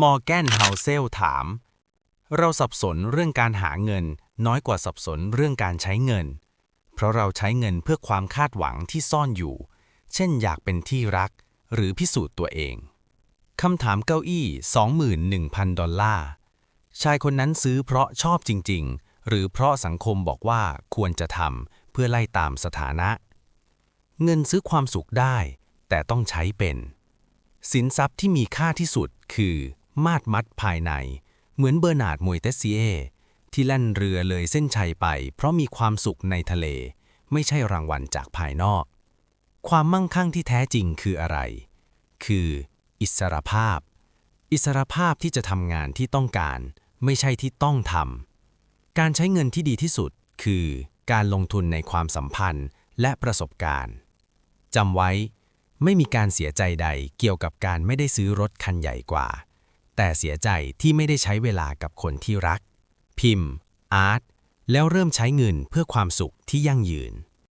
มอร์แกนเฮาเซลถาม เราสับสนเรื่องการหาเงิน น้อยกว่าสับสนเรื่องการใช้เงิน เพราะเราใช้เงินเพื่อความคาดหวังที่ซ่อนอยู่ เช่นอยากเป็นที่รัก หรือพิสูจน์ตัวเองคำถามเก้าอี้ 21,000 ดอลลาร์ ชายคนนั้นซื้อเพราะชอบจริง ๆ หรือเพราะสังคมบอกว่าควรจะทำเพื่อไล่ตามสถานะ เงินซื้อความสุขได้ แต่ต้องใช้เป็น สินทรัพย์ที่มีค่าที่สุด คือ มาดมัดภายใน เหมือนเบอร์นาร์ดมวยเตสเซียที่แล่นเรือเลยเส้นชัยไป เพราะมีความสุขในทะเล ไม่ใช่รางวัลจากภายนอก ความมั่งคั่งที่แท้จริงคืออะไร คือ อิสรภาพ อิสรภาพที่จะทำงานที่ต้องการ ไม่ใช่ที่ต้องทำการใช้เงินที่ดีที่สุด คือ การลงทุนในความสัมพันธ์และประสบการณ์จำไว้ ไม่มีการเสียใจใดเกี่ยวกับการไม่ได้ซื้อรถคันใหญ่กว่า แต่เสียใจที่ไม่ได้ใช้เวลากับคนที่รัก พิมพ์ อาร์ต แล้วเริ่มใช้เงินเพื่อความสุขที่ยั่งยืน